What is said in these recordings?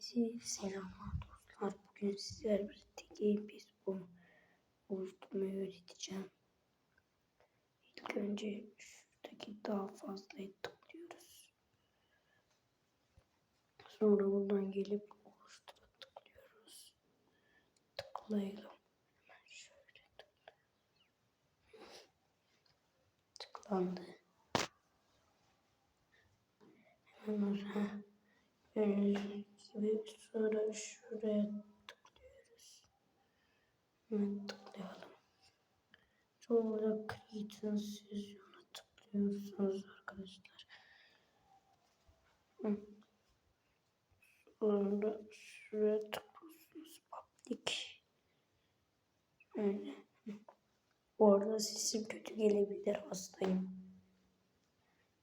Herkese selamlar dostlar. Bugün sizler birlikte Game Baseball oluşturmayı öğreteceğim. İlk önce şuradaki daha fazlayı tıklıyoruz. Sonra buradan gelip oluştura tıklıyoruz. Tıklayalım. Hemen şöyle tıklayalım. Tıklandı. Hemen ha. Gördüğünüz gibi sonra şuraya tıklıyoruz. Hemen tıklayalım. Sonra Create'ın sözüne tıklıyorsunuz arkadaşlar. Sonra şuraya tıklıyorsunuz. Public. Öyle. Bu arada sesim kötü gelebilir hastayım.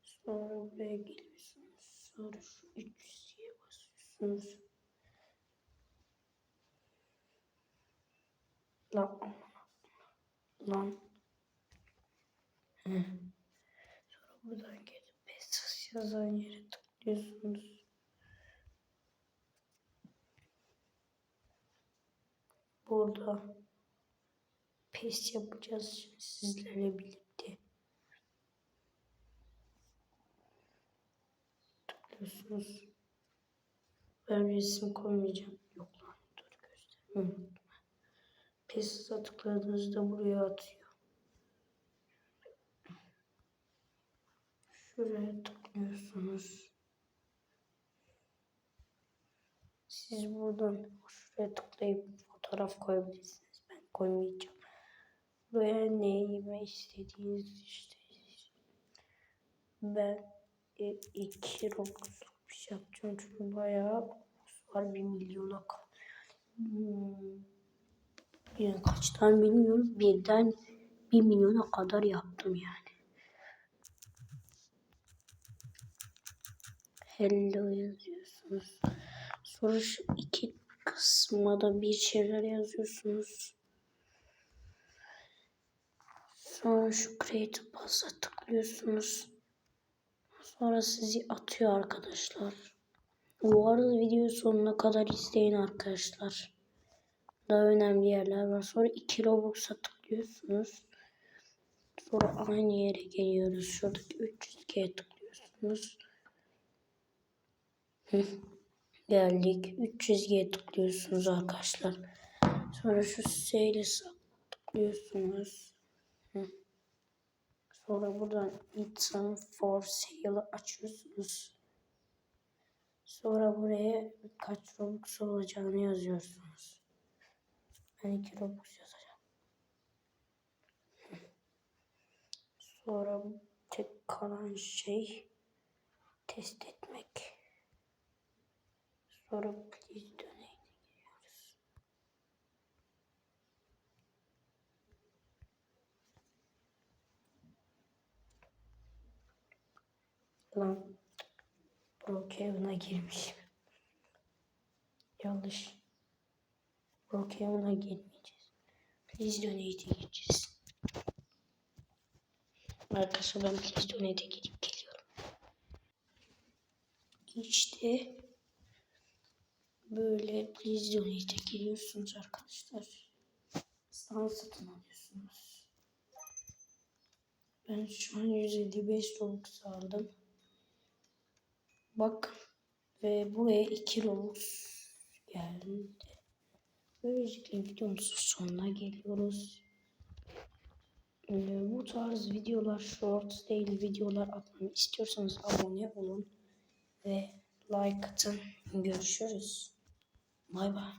Sonra buraya geliyorsunuz. Sonra şu 300'ye basıyorsunuz. Lan lan. Hı. Sonra buradan gelip Pesos yazan yere tıklıyorsunuz. Burada pes yapacağız sizlerle birlikte. Tıklıyorsunuz. Ben resim koymayacağım. Yok lan dur göstereyim. Pes'a tıkladığınızda buraya atıyor. Şuraya tıklıyorsunuz. Siz buradan şuraya tıklayıp fotoğraf koyabilirsiniz. Ben koymayacağım. Buraya ne yeme istediğiniz işte. Ben e, iki Roblox yapacağım çünkü bayağı var bir milyona. Hmm. Yani kaçtan bilmiyorum. Birden bir milyona kadar yaptım yani. Hello yazıyorsunuz. Sonra şu iki kısma da bir şeyler yazıyorsunuz. Sonra şu create pass'a tıklıyorsunuz. Sonra sizi atıyor arkadaşlar. Bu arada video sonuna kadar izleyin arkadaşlar. Daha önemli yerler var. Sonra 2 Robux'a tıklıyorsunuz. Sonra aynı yere geliyoruz. Şuradaki 300G'ye tıklıyorsunuz. Geldik. 300G'ye tıklıyorsunuz arkadaşlar. Sonra şu sale tıklıyorsunuz. Sonra buradan item for sale açıyorsunuz. Sonra buraya kaç Robux olacağını yazıyorsunuz. Ben 2 Robux yazacağım. Sonra tek kalan şey test etmek. Sonra please Lan Brookhaven'a girmişim. Yanlış. Brookhaven'a girmeyeceğiz. Please donate'e gireceğiz. Arkadaşlar ben please donate'e girip geliyorum. İşte böyle please donate'e giriyorsunuz arkadaşlar. Stand satın alıyorsunuz. Ben şu an 155 Robux aldım. Bak ve buraya 2 Robux geldi. Böylelikle videomuzun sonuna geliyoruz. Ee, bu tarz videolar, short değil videolar atmamı istiyorsanız abone olun ve like atın. Görüşürüz. Bay bay.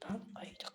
Tamam, ayı da.